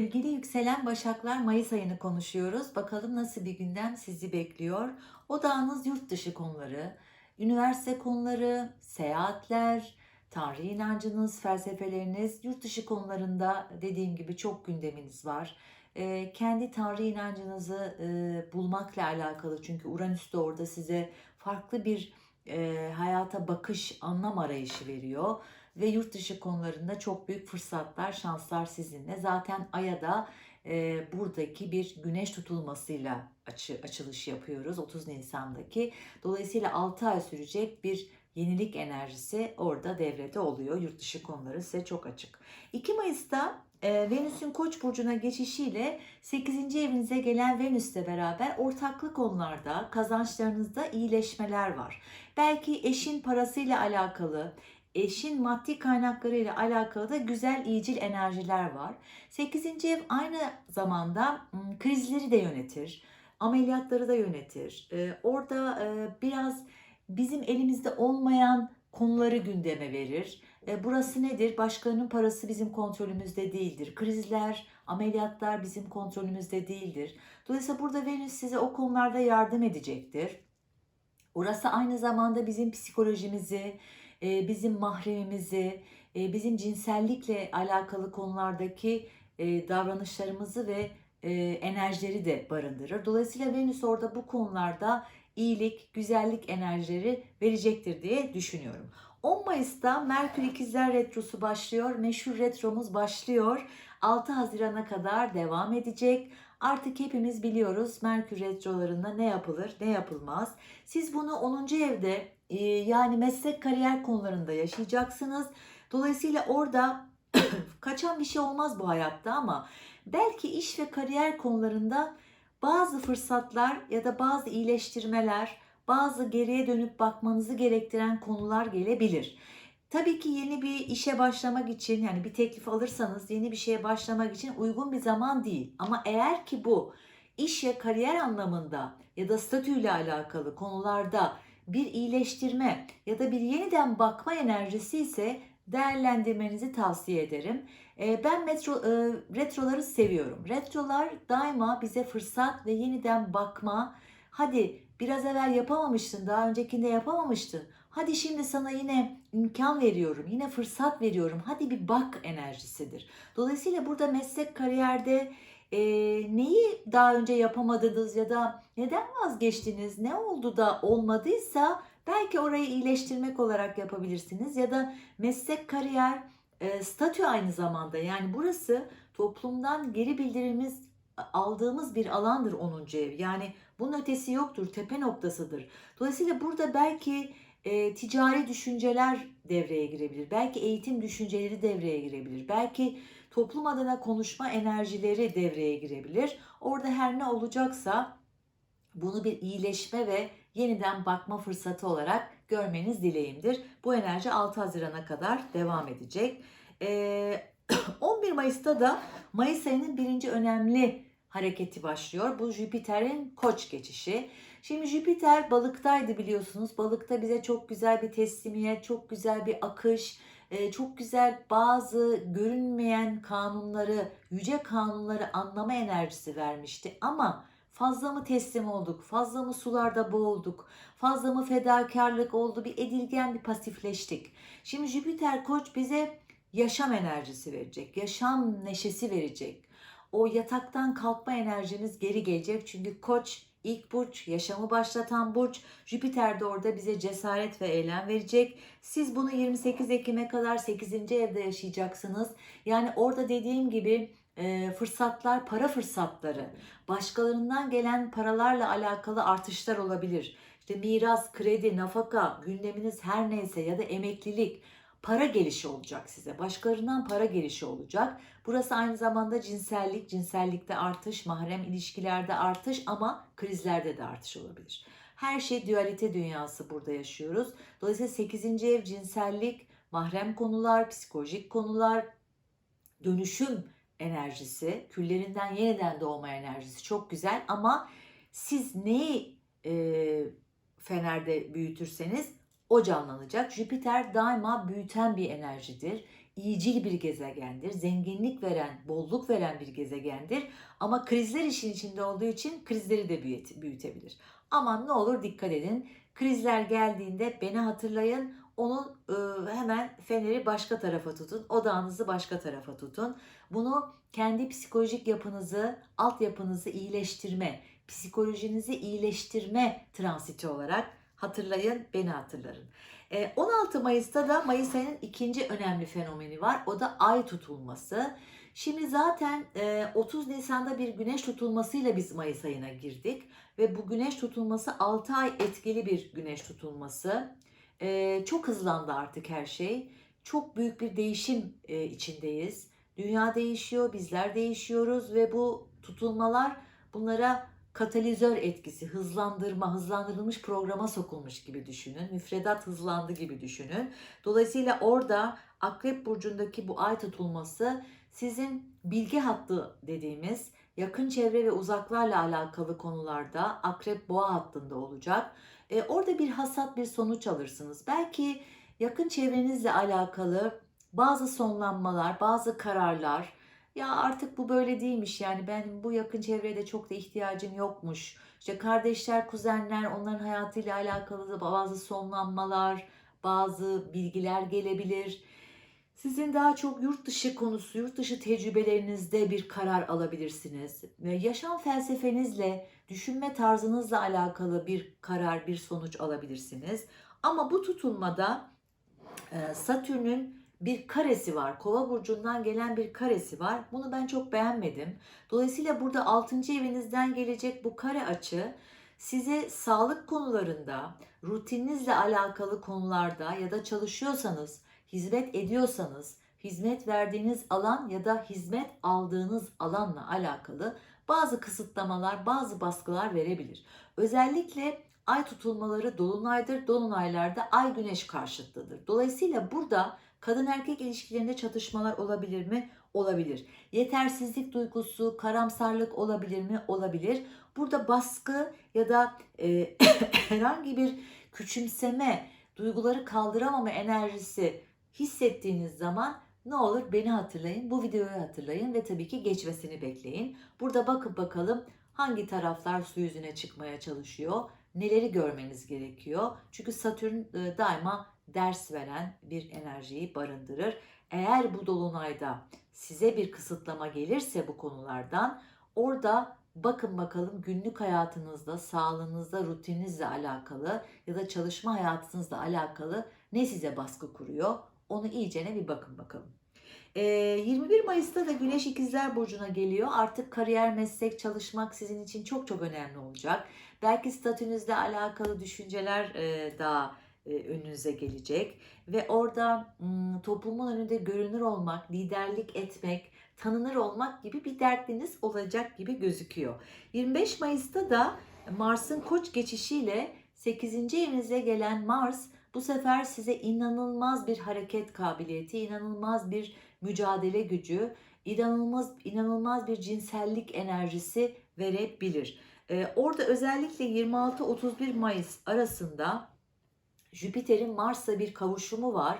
Sevgili yükselen Başaklar Mayıs ayını konuşuyoruz. Bakalım nasıl bir gündem sizi bekliyor. Odağınız yurt dışı konuları, üniversite konuları, seyahatler, tanrı inancınız, felsefeleriniz, yurt dışı konularında dediğim gibi çok gündeminiz var. Ee, kendi tanrı inancınızı e, bulmakla alakalı çünkü Uranüs de orada size farklı bir e, hayata bakış, anlam arayışı veriyor ve yurt dışı konularında çok büyük fırsatlar, şanslar sizinle. Zaten Ay'a da e, buradaki bir güneş tutulmasıyla açı, açılış yapıyoruz 30 Nisan'daki. Dolayısıyla 6 ay sürecek bir yenilik enerjisi orada devrede oluyor. Yurt dışı konuları size çok açık. 2 Mayıs'ta e, Venüs'ün Koç burcuna geçişiyle 8. evinize gelen Venüs'le beraber ortaklı konularda, kazançlarınızda iyileşmeler var. Belki eşin parasıyla alakalı, eşin maddi kaynaklarıyla alakalı da güzel iyicil enerjiler var. 8. ev aynı zamanda krizleri de yönetir, ameliyatları da yönetir. Orada biraz bizim elimizde olmayan konuları gündeme verir. Burası nedir? Başkalarının parası bizim kontrolümüzde değildir. Krizler, ameliyatlar bizim kontrolümüzde değildir. Dolayısıyla burada Venüs size o konularda yardım edecektir. Orası aynı zamanda bizim psikolojimizi, e, bizim mahremimizi, e, bizim cinsellikle alakalı konulardaki e, davranışlarımızı ve e, enerjileri de barındırır. Dolayısıyla Venüs orada bu konularda iyilik, güzellik enerjileri verecektir diye düşünüyorum. 10 Mayıs'ta Merkür İkizler Retrosu başlıyor. Meşhur retromuz başlıyor. 6 Haziran'a kadar devam edecek. Artık hepimiz biliyoruz Merkür retrolarında ne yapılır, ne yapılmaz. Siz bunu 10. evde e, yani meslek kariyer konularında yaşayacaksınız. Dolayısıyla orada kaçan bir şey olmaz bu hayatta ama belki iş ve kariyer konularında bazı fırsatlar ya da bazı iyileştirmeler, bazı geriye dönüp bakmanızı gerektiren konular gelebilir. Tabii ki yeni bir işe başlamak için yani bir teklif alırsanız yeni bir şeye başlamak için uygun bir zaman değil. Ama eğer ki bu iş ve kariyer anlamında ya da statüyle alakalı konularda bir iyileştirme ya da bir yeniden bakma enerjisi ise değerlendirmenizi tavsiye ederim. Ee, Ben metro, e, retroları seviyorum. Retrolar daima bize fırsat ve yeniden bakma. Hadi biraz evvel yapamamıştın, daha öncekinde yapamamıştın. Hadi şimdi sana yine imkan veriyorum, yine fırsat veriyorum. Hadi bir bak enerjisidir. Dolayısıyla burada meslek kariyerde e, neyi daha önce yapamadınız ya da neden vazgeçtiniz, ne oldu da olmadıysa belki orayı iyileştirmek olarak yapabilirsiniz ya da meslek kariyer e, statü aynı zamanda yani burası toplumdan geri bildirimiz aldığımız bir alandır 10. ev. Yani bunun ötesi yoktur, tepe noktasıdır. Dolayısıyla burada belki e, ticari düşünceler devreye girebilir. Belki eğitim düşünceleri devreye girebilir. Belki toplum adına konuşma enerjileri devreye girebilir. Orada her ne olacaksa bunu bir iyileşme ve yeniden bakma fırsatı olarak görmeniz dileğimdir. Bu enerji 6 Haziran'a kadar devam edecek. Ee, 11 Mayıs'ta da Mayıs ayının birinci önemli hareketi başlıyor. Bu Jüpiter'in koç geçişi. Şimdi Jüpiter balıktaydı biliyorsunuz. Balıkta bize çok güzel bir teslimiyet, çok güzel bir akış, e, çok güzel bazı görünmeyen kanunları, yüce kanunları anlama enerjisi vermişti. Ama fazla mı teslim olduk, fazla mı sularda boğulduk, fazla mı fedakarlık oldu, bir edilgen bir pasifleştik. Şimdi Jüpiter koç bize yaşam enerjisi verecek, yaşam neşesi verecek. O yataktan kalkma enerjimiz geri gelecek. Çünkü koç ilk burç, yaşamı başlatan burç. Jüpiter de orada bize cesaret ve eylem verecek. Siz bunu 28 Ekim'e kadar 8. evde yaşayacaksınız. Yani orada dediğim gibi e, fırsatlar, para fırsatları, başkalarından gelen paralarla alakalı artışlar olabilir. İşte miras, kredi, nafaka, gündeminiz her neyse ya da emeklilik, para gelişi olacak size. Başkalarından para gelişi olacak. Burası aynı zamanda cinsellik, cinsellikte artış, mahrem ilişkilerde artış ama krizlerde de artış olabilir. Her şey dualite dünyası burada yaşıyoruz. Dolayısıyla 8. ev cinsellik, mahrem konular, psikolojik konular, dönüşüm enerjisi, küllerinden yeniden doğma enerjisi çok güzel ama siz neyi e, Fener'de büyütürseniz o canlanacak. Jüpiter daima büyüten bir enerjidir. iyicil bir gezegendir. Zenginlik veren, bolluk veren bir gezegendir. Ama krizler işin içinde olduğu için krizleri de büyüt- büyütebilir. Aman ne olur dikkat edin. Krizler geldiğinde beni hatırlayın. Onu e, hemen feneri başka tarafa tutun. Odağınızı başka tarafa tutun. Bunu kendi psikolojik yapınızı, altyapınızı iyileştirme, psikolojinizi iyileştirme transiti olarak hatırlayın, beni hatırların. E, 16 Mayıs'ta da Mayıs ayının ikinci önemli fenomeni var. O da ay tutulması. Şimdi zaten e, 30 Nisan'da bir güneş tutulmasıyla biz Mayıs ayına girdik. Ve bu güneş tutulması 6 ay etkili bir güneş tutulması. E, çok hızlandı artık her şey. Çok büyük bir değişim e, içindeyiz. Dünya değişiyor, bizler değişiyoruz ve bu tutulmalar bunlara katalizör etkisi, hızlandırma, hızlandırılmış programa sokulmuş gibi düşünün. Müfredat hızlandı gibi düşünün. Dolayısıyla orada Akrep Burcu'ndaki bu ay tutulması sizin bilgi hattı dediğimiz yakın çevre ve uzaklarla alakalı konularda Akrep Boğa hattında olacak. E, orada bir hasat, bir sonuç alırsınız. Belki yakın çevrenizle alakalı bazı sonlanmalar, bazı kararlar, ya artık bu böyle değilmiş yani ben bu yakın çevrede çok da ihtiyacım yokmuş. İşte kardeşler, kuzenler onların hayatıyla alakalı da bazı sonlanmalar, bazı bilgiler gelebilir. Sizin daha çok yurt dışı konusu, yurt dışı tecrübelerinizde bir karar alabilirsiniz. Ve yaşam felsefenizle, düşünme tarzınızla alakalı bir karar, bir sonuç alabilirsiniz. Ama bu tutulmada Satürn'ün bir karesi var. Kova burcundan gelen bir karesi var. Bunu ben çok beğenmedim. Dolayısıyla burada 6. evinizden gelecek bu kare açı size sağlık konularında, rutininizle alakalı konularda ya da çalışıyorsanız, hizmet ediyorsanız, hizmet verdiğiniz alan ya da hizmet aldığınız alanla alakalı bazı kısıtlamalar, bazı baskılar verebilir. Özellikle ay tutulmaları dolunaydır. Dolunaylarda ay güneş karşıtlıdır. Dolayısıyla burada kadın erkek ilişkilerinde çatışmalar olabilir mi? Olabilir. Yetersizlik duygusu, karamsarlık olabilir mi? Olabilir. Burada baskı ya da e, herhangi bir küçümseme, duyguları kaldıramama enerjisi hissettiğiniz zaman ne olur beni hatırlayın, bu videoyu hatırlayın ve tabii ki geçmesini bekleyin. Burada bakıp bakalım hangi taraflar su yüzüne çıkmaya çalışıyor, neleri görmeniz gerekiyor. Çünkü Satürn e, daima ders veren bir enerjiyi barındırır. Eğer bu dolunayda size bir kısıtlama gelirse bu konulardan orada bakın bakalım günlük hayatınızda, sağlığınızda, rutininizle alakalı ya da çalışma hayatınızla alakalı ne size baskı kuruyor? Onu iyicene bir bakın bakalım. Ee, 21 Mayıs'ta da Güneş İkizler Burcu'na geliyor. Artık kariyer, meslek, çalışmak sizin için çok çok önemli olacak. Belki statünüzle alakalı düşünceler e, daha önünüze gelecek. Ve orada toplumun önünde görünür olmak, liderlik etmek, tanınır olmak gibi bir dertliniz olacak gibi gözüküyor. 25 Mayıs'ta da Mars'ın koç geçişiyle 8. evinize gelen Mars bu sefer size inanılmaz bir hareket kabiliyeti, inanılmaz bir mücadele gücü, inanılmaz inanılmaz bir cinsellik enerjisi verebilir. Ee, orada özellikle 26-31 Mayıs arasında Jüpiter'in Mars'la bir kavuşumu var.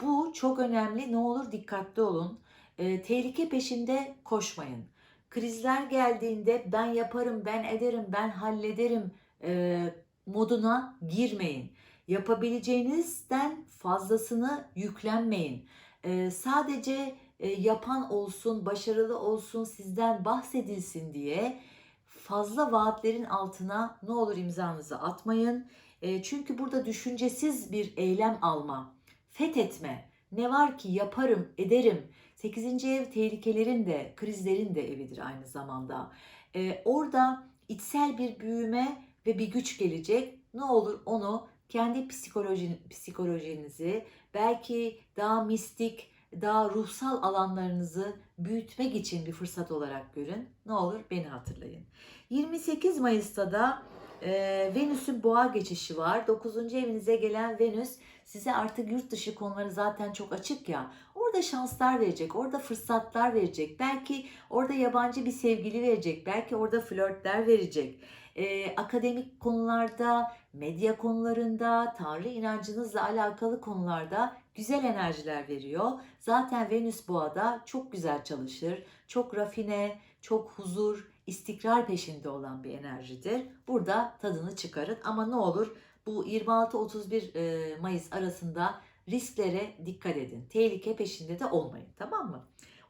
Bu çok önemli. Ne olur dikkatli olun. Ee, tehlike peşinde koşmayın. Krizler geldiğinde ben yaparım, ben ederim, ben hallederim e, moduna girmeyin. Yapabileceğinizden fazlasını yüklenmeyin. Ee, sadece e, yapan olsun, başarılı olsun, sizden bahsedilsin diye fazla vaatlerin altına ne olur imzanızı atmayın. E, çünkü burada düşüncesiz bir eylem alma, fethetme, ne var ki yaparım, ederim. 8. ev tehlikelerin de, krizlerin de evidir aynı zamanda. E, orada içsel bir büyüme ve bir güç gelecek. Ne olur onu kendi psikolojin, psikolojinizi, belki daha mistik, daha ruhsal alanlarınızı büyütmek için bir fırsat olarak görün. Ne olur beni hatırlayın. 28 Mayıs'ta da e, Venüs'ün boğa geçişi var. 9. evinize gelen Venüs size artık yurt dışı konuları zaten çok açık ya. Orada şanslar verecek, orada fırsatlar verecek. Belki orada yabancı bir sevgili verecek, belki orada flörtler verecek. E, akademik konularda, medya konularında, Tanrı inancınızla alakalı konularda güzel enerjiler veriyor. Zaten Venüs Boğa'da çok güzel çalışır. Çok rafine, çok huzur, istikrar peşinde olan bir enerjidir. Burada tadını çıkarın ama ne olur bu 26-31 e, Mayıs arasında risklere dikkat edin. Tehlike peşinde de olmayın tamam mı?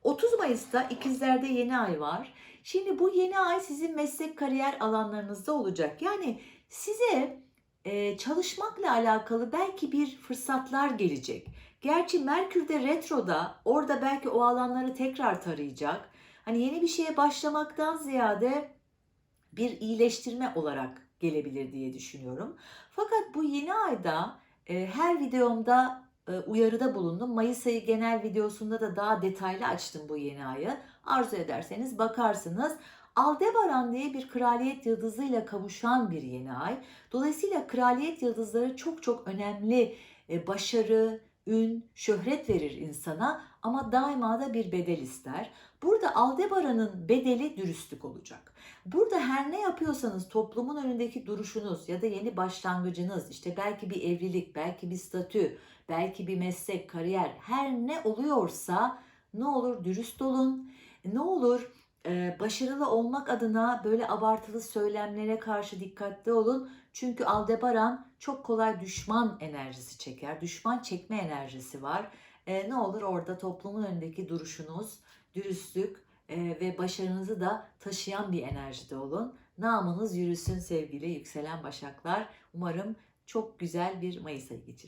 30 Mayıs'ta ikizlerde yeni ay var. Şimdi bu yeni ay sizin meslek kariyer alanlarınızda olacak. Yani size e, çalışmakla alakalı belki bir fırsatlar gelecek. Gerçi Merkür de retroda orada belki o alanları tekrar tarayacak. Hani yeni bir şeye başlamaktan ziyade bir iyileştirme olarak gelebilir diye düşünüyorum. Fakat bu yeni ayda e, her videomda e, uyarıda bulundum. Mayıs ayı genel videosunda da daha detaylı açtım bu yeni ayı. Arzu ederseniz bakarsınız. Aldebaran diye bir kraliyet yıldızıyla kavuşan bir yeni ay. Dolayısıyla kraliyet yıldızları çok çok önemli e, başarı, ün, şöhret verir insana ama daima da bir bedel ister. Burada Aldebaran'ın bedeli dürüstlük olacak. Burada her ne yapıyorsanız toplumun önündeki duruşunuz ya da yeni başlangıcınız, işte belki bir evlilik, belki bir statü, belki bir meslek, kariyer her ne oluyorsa ne olur dürüst olun. Ne olur başarılı olmak adına böyle abartılı söylemlere karşı dikkatli olun. Çünkü Aldebaran çok kolay düşman enerjisi çeker. Düşman çekme enerjisi var. E, ne olur orada toplumun önündeki duruşunuz, dürüstlük e, ve başarınızı da taşıyan bir enerjide olun. Namınız yürüsün sevgili yükselen başaklar. Umarım çok güzel bir Mayıs ayı geçirirsiniz.